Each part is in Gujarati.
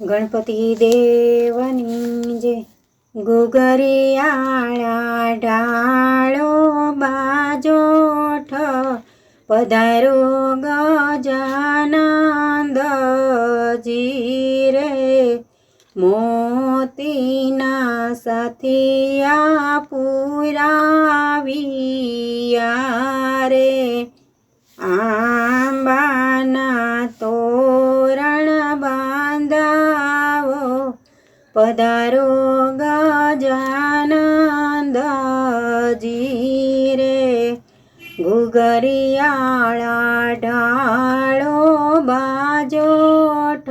ગણપતિ દેવની જે ગુગરિયાળા ઢાળો બાજોઠ પધારો ગજાનંદજી રે. મોતીના સાથિયા પુરાવિયા રે. આંબાના તોરણ બાંધાવો પધારો ગજાનંદજી રે. ઘુઘરિયાળા ઢાળો બાજોઠ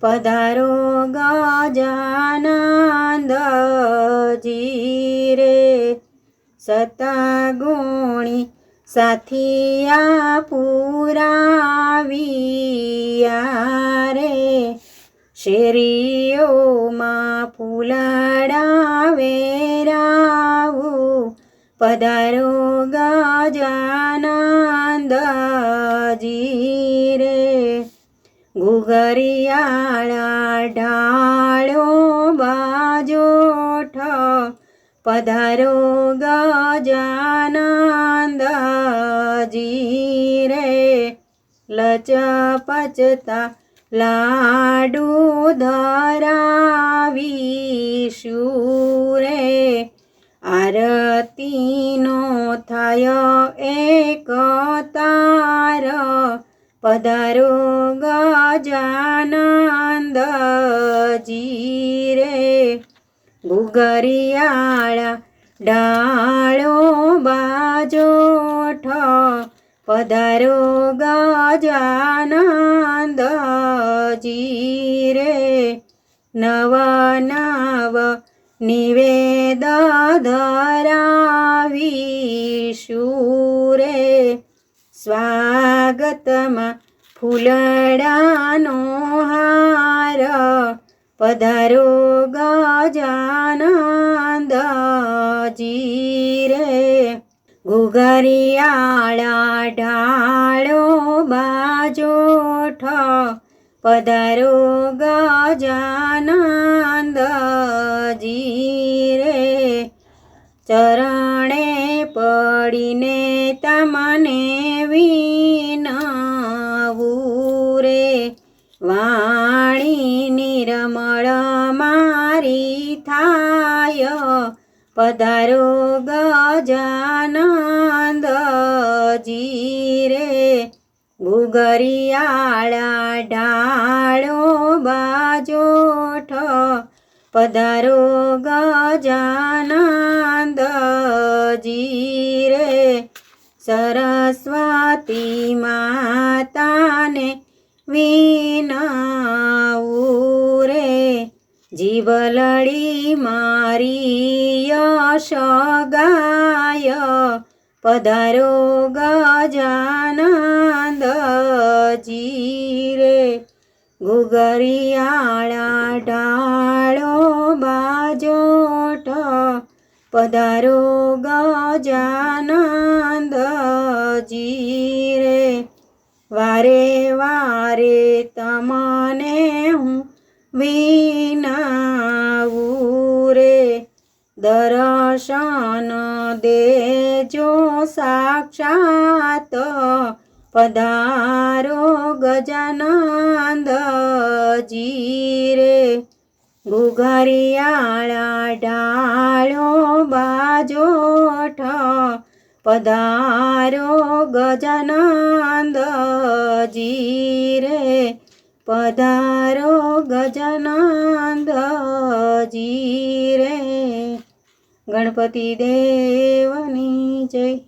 પધારો ગજાનંદજી રે. સતગુણી સાથિયા પુરાવિયા શેરીઓમાં ફૂલડા વેરાવું પધારો ગજાનંદજી રે. ગુગરિયાળા ઢાળો બાજોઠ પધારો ગજાનંદજી રે. લચપચતા લાડુ ધરાવીશું રે. આરતીનો થાય એક તાર પધારો ગજાનંદજી રે. ગુગરિયાળા ડાળો બાજોઠ પધારો ગજાનંદજી રે નવા નવ નિવેદ ધરાવીશું રે. સ્વાગતમાં ફૂલડાનો હાર, પધારો ગજાનંદજી રે ગુગરિયાળા ઢાળો બાજોઠ પધારો ગજાનંદજી રે. ચરણે પડીને તમને વિનવું રે. વાણી નિરમળ મારી થાય. પધારો ગજાનંદજી રે ગુગરિયાળા ઢાળો બાજોઠ પધારો ગજાનંદજી રે સરસ્વતી માતાને વિનાવું રે જીવલડી મારી યશ ગાય પધારો ગજાનંદજી ગુગરિયાળા ઢાળો બાજોઠ પધારો ગજાનંદજી રે વારે વારે તમને હું વિનાવું રે દર્શન દેજો સાક્ષાત પધારો ગજાનંદજી રે ગુગરિયાળા ઢાળો બાજોઠ. પધારો ગજાનંદજી રે પધારો ગજાનંદજી રે ગણપતિ દેવની જય.